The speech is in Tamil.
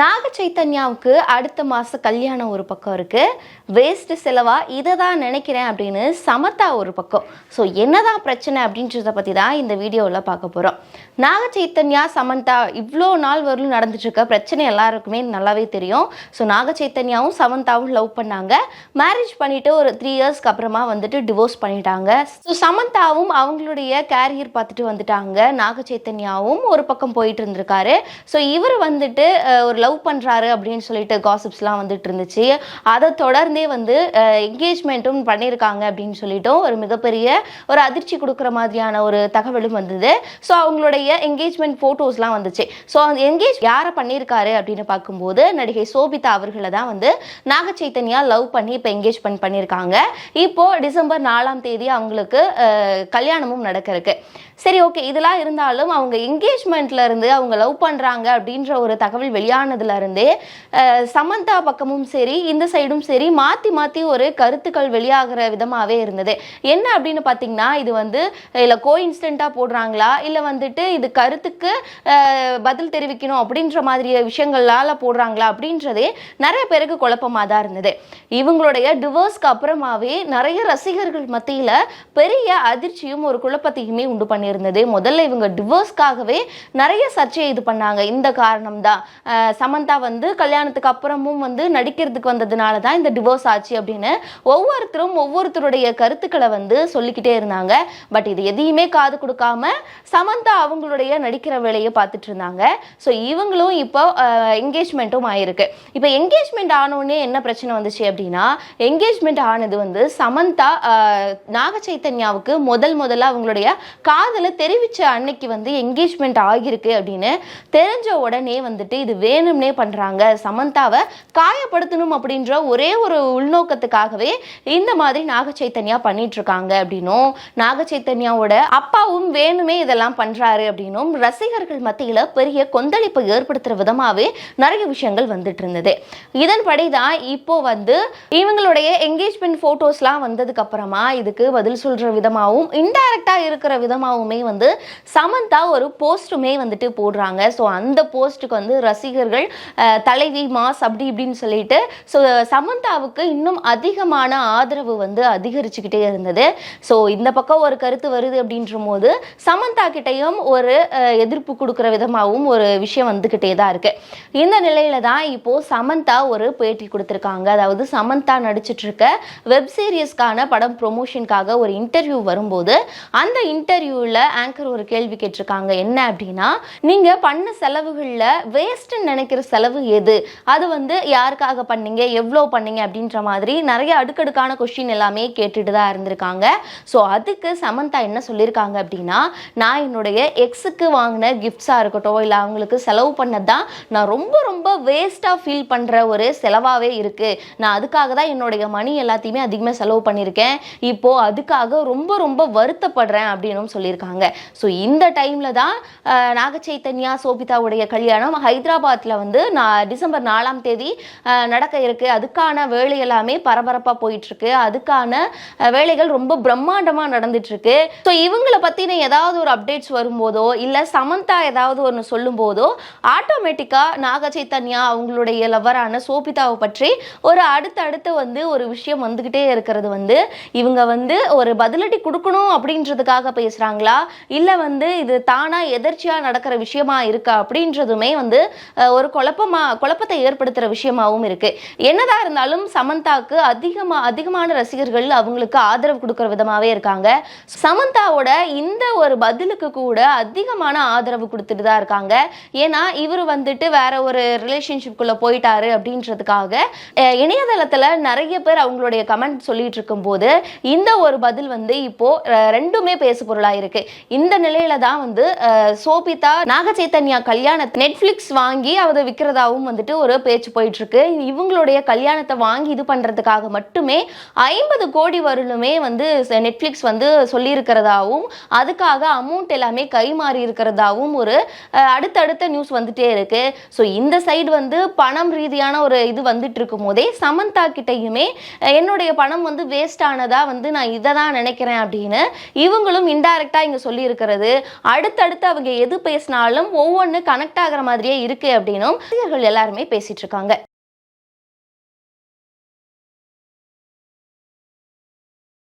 நாக சைத்தன்யாவுக்கு அடுத்த மாதம் கல்யாணம் ஒரு பக்கம் இருக்குது வேஸ்ட்டு செலவாக இதை தான் நினைக்கிறேன் அப்படின்னு சமத்தா ஒரு பக்கம். ஸோ என்னதான் பிரச்சனை அப்படின்றத பற்றி தான் இந்த வீடியோவில் பார்க்க போகிறோம் நாக சைத்தன்யா சமந்தா இவ்வளோ நாள் வரலும் நடந்துட்டுருக்க பிரச்சனை எல்லாருக்குமே நல்லாவே தெரியும். ஸோ நாக சைத்தன்யாவும் சமந்தாவும் லவ் பண்ணாங்க. மேரேஜ் பண்ணிவிட்டு ஒரு த்ரீ இயர்ஸ்க்கு அப்புறமா வந்துட்டு டிவோர்ஸ் பண்ணிட்டாங்க. ஸோ சமந்தாவும் அவங்களுடைய கேரியர் பார்த்துட்டு வந்துட்டாங்க. நாக சைத்தன்யாவும் ஒரு பக்கம் போயிட்டு இருந்திருக்காரு. ஸோ இவர் வந்துட்டு ஒரு லவ் பண்ணுறாரு அப்படின்னு சொல்லிட்டு காசிப்ஸ்லாம் வந்துட்டு இருந்துச்சு. அதை தொடர்ந்தே வந்து என்கேஜ்மெண்ட்டும் பண்ணியிருக்காங்க அப்படின்னு சொல்லிட்டும் ஒரு மிகப்பெரிய ஒரு அதிர்ச்சி கொடுக்குற மாதிரியான ஒரு தகவலும் வந்தது. ஸோ அவங்களுடைய என்கேஜ்மெண்ட் ஃபோட்டோஸ்லாம் வந்துச்சு. ஸோ அந்த என்கேஜ் யாரை பண்ணியிருக்காரு அப்படின்னு பார்க்கும்போது நடிகை சோபிதா அவர்களை தான் வந்து நாக சைத்தன்யா லவ் பண்ணி இப்போ என்கேஜ்மெண்ட் பண்ணியிருக்காங்க இப்போது டிசம்பர் நாலாம் தேதி அவங்களுக்கு கல்யாணமும் நடக்க இருக்கு சரி ஓகே இதெல்லாம் இருந்தாலும் அவங்க என்கேஜ்மெண்ட்ல இருந்து அவங்க லவ் பண்ணுறாங்க அப்படின்ற ஒரு தகவல் வெளியான இருந்தே சமந்தா பக்கமும் சரி இந்த சைடும் சரி மாத்தி மாத்தி ஒரு கருத்துக்கள் வெளியாகிற விதமாவே இருந்தது. என்ன அப்படின்னு பார்த்தீங்கன்னா இது வந்து இல்லை கோ இன்ஸ்டண்ட்டாக போடுறாங்களா? இல்லை வந்துட்டு இது கருத்துக்கு பதில் தெரிவிக்கணும் அப்படின்ற மாதிரி விஷயங்களால் போடுறாங்களா அப்படின்றதே நிறைய பேருக்கு குழப்பமாக தான் இருந்தது. இவங்களுடைய டிவோர்ஸ்க்கு அப்புறமாவே நிறைய ரசிகர்கள் மத்தியில் பெரிய அதிர்ச்சியும் ஒரு குழப்பத்தையுமே உண்டு பண்ணியிருந்தது. முதல்ல இவங்க டிவோர்ஸ்க்காகவே நிறைய சர்ச்சையை இது பண்ணாங்க. இந்த காரணம் தான் சமந்தா வந்து கல்யாணத்துக்கு அப்புறமும் வந்து நடிக்கிறதுக்கு வந்ததுனால தான் இந்த டிவோர்ஸ் ஆச்சு அப்படின்னு ஒவ்வொருத்தரும் ஒவ்வொருத்தருடைய கருத்துக்களை வந்து சொல்லிக்கிட்டே இருந்தாங்க. பட் இது எதையுமே காது கொடுக்காம சமந்தா அவங்களுடைய நடிக்கிற வேலையை பார்த்துட்டு இருந்தாங்க. ஸோ இவங்களும் இப்போ என்கேஜ்மெண்ட்டும் ஆயிருக்கு. இப்போ என்கேஜ்மெண்ட் ஆனோடனே என்ன பிரச்சனை வந்துச்சு அப்படின்னா என்கேஜ்மெண்ட் ஆனது வந்து சமந்தா நாக சைத்தன்யாவுக்கு முதல் முதல்ல அவங்களுடைய காதலை தெரிவித்த அன்னைக்கு வந்து என்கேஜ்மெண்ட் ஆகியிருக்கு அப்படின்னு தெரிஞ்ச உடனே வந்துட்டு இது வேணும் வேணும்னே பண்றாங்க. சமந்தாவை காயப்படுத்தணும் அப்படின்ற ஒரே ஒரு உள்நோக்கத்துக்காகவே இந்த மாதிரி நாக சைத்தன்யா பண்ணிட்டு இருக்காங்க அப்படின்னும் நாக சைத்தன்யாவோட அப்பாவும் வேணுமே இதெல்லாம் பண்றாரு அப்படின்னும் ரசிகர்கள் மத்தியில பெரிய கொந்தளிப்பை ஏற்படுத்துற விதமாவே நிறைய விஷயங்கள் வந்துட்டு இருந்தது இதன்படி தான் இப்போ வந்து இவங்களுடைய என்கேஜ்மெண்ட் ஃபோட்டோஸ்லாம் வந்ததுக்கு அப்புறமா இதுக்கு பதில் சொல்ற விதமாகவும் இன்டைரக்டா இருக்கிற விதமாகவுமே வந்து சமந்தா ஒரு போஸ்ட்டுமே வந்துட்டு போடுறாங்க. ஸோ அந்த போஸ்ட்டுக்கு வந்து ரசிகர்கள் அஹ், தலைவி மாஸ் அப்படி இப்படின்னு சொல்லிட்டு ஸோ சமந்தாவுக்கு இன்னும் அதிகமான ஆதரவு வந்து அதிகரிச்சுக்கிட்டே இருந்தது. ஸோ இந்த பக்கம் ஒரு கருத்து வருது அப்படின்ற போது சமந்தா கிட்டேயும் ஒரு எதிர்ப்பு கொடுக்குற விதமாகவும் ஒரு விஷயம் வந்துக்கிட்டே தான் இருக்கு. இந்த நிலையில தான் இப்போ சமந்தா ஒரு பேட்டி கொடுத்துருக்காங்க. அதாவது சமந்தா நடிச்சிட்டு இருக்க வெப் சீரியஸ்க்கான படம் ப்ரொமோஷனுக்காக ஒரு இன்டர்வியூ வரும்போது அந்த இன்டர்வியூவில் ஆங்கர் ஒரு கேள்வி கேட்டிருக்காங்க. என்ன அப்படின்னா நீங்க பண்ண செலவுகளில் வேஸ்ட்னு நினைக்கிற செலவு எது? அது வந்து யாருக்காக பண்ணீங்க? எவ்வளோ பண்ணீங்க? அப்படின்ற மாதிரி நிறைய அடுக்கடுக்கான கொஷின் எல்லாமே கேட்டுட்டு தான் இருந்திருக்காங்க. ஸோ அதுக்கு சமந்தா என்ன சொல்லியிருக்காங்க அப்படின்னா நான் என்னுடைய எக்ஸுக்கு வாங்கின கிஃப்ட்ஸாக இருக்கட்டும் இல்லை அவங்களுக்கு செலவு பண்ணது தான் நான் ரொம்ப ரொம்ப வேஸ்ட்டாக ஃபீல் பண்ணுற ஒரு செலவாகவே இருக்குது நான் அதுக்காக தான் என்னுடைய மணி எல்லாத்தையுமே அதிகமாக செலவு பண்ணியிருக்கேன். இப்போது அதுக்காக ரொம்ப ரொம்ப வருத்தப்படுறேன் அப்படின்னும் சொல்லியிருக்காங்க. ஸோ இந்த டைமில் தான் நாகச்சைத்தன்யா நாக சோபிதாவுடைய கல்யாணம் ஹைதராபாத்தில் வந்து நான் டிசம்பர் நாலாம் தேதி நடக்க இருக்கு. அதுக்கான வேலை எல்லாமே பரபரப்பாக போயிட்டுருக்கு. அதுக்கான வேலைகள் ரொம்ப பிரம்மாண்டமாக நடந்துட்டுருக்கு. ஸோ இவங்களை பற்றின ஏதாவது ஒரு அப்டேட்ஸ் வரும்போதோ இல்லை சமந்தா ஏதாவது ஒன்று சொல்லும்போதோ ஆட்டோமேட்டிக்காக நாக சைத்தன்யா அவங்களுடைய லவரான சோபிதாவை பற்றி ஒரு அடுத்தடுத்து வந்து ஒரு விஷயம் வந்துக்கிட்டே இருக்கிறது வந்து இவங்க வந்து ஒரு பதிலடி கொடுக்கணும் அப்படின்றதுக்காக பேசுகிறாங்களா இல்லை வந்து இது தானாக எதர்ச்சியாக நடக்கிற விஷயமா இருக்கா அப்படின்றதுமே வந்து ஒரு ஒரு குழப்பமா குழப்பத்தை ஏற்படுத்துகிற விஷயமாவும் இருக்கு. என்னதான் இருந்தாலும் சமந்தாக்கு அதிகமா அதிகமான ரசிகர்கள் அவங்களுக்கு ஆதரவு கொடுக்குற விதமாகவே இருக்காங்க. சமந்தாவோட இந்த ஒரு பதிலுக்கு கூட அதிகமான ஆதரவு கொடுத்துட்டு தான் இருக்காங்க. ஏன்னா இவர் வந்துட்டு வேற ஒரு ரிலேஷன்ஷிப்குள்ளே போயிட்டாரு அப்படின்றதுக்காக இணையதளத்தில் நிறைய பேர் அவங்களுடைய கமெண்ட் சொல்லிட்டு இருக்கும்போது இந்த ஒரு பதில் வந்து இப்போ ரெண்டுமே பேசு பொருளாக இருக்கு இந்த நிலையில தான் வந்து சோபிதா நாகச்சைத்தன்யா கல்யாணத்தை நெட்ஃப்ளிக்ஸ் வாங்கி அதை விற்கிறதாவும் வந்துட்டு ஒரு பேச்சு போயிட்டு இருக்கு இவங்களுடைய கல்யாணத்தை வாங்கி இது பண்றதுக்காக மட்டுமே ஐம்பது கோடி வரலுமே வந்து நெட்ஃப்ளிக்ஸ் வந்து சொல்லியிருக்கிறதாவும் அதுக்காக அமௌண்ட் எல்லாமே கை மாறி இருக்கிறதாவும் ஒரு அடுத்தடுத்த நியூஸ் வந்துட்டே இருக்கு. ஸோ இந்த சைடு வந்து பணம் ரீதியான ஒரு இது வந்துட்டு இருக்கும் போதே சமந்தா கிட்டையுமே என்னுடைய பணம் வந்து வேஸ்ட் ஆனதா வந்து நான் இதை தான் நினைக்கிறேன் அப்படின்னு இவங்களும் இன்டைரக்டா இங்க சொல்லியிருக்கிறது. அடுத்தடுத்து அவங்க எது பேசினாலும் ஒவ்வொன்று கனெக்ட் ஆகிற மாதிரியே இருக்கு அப்படின்னு ரசிகர்கள் எல்லாருமே பேசிட்டு இருக்காங்க.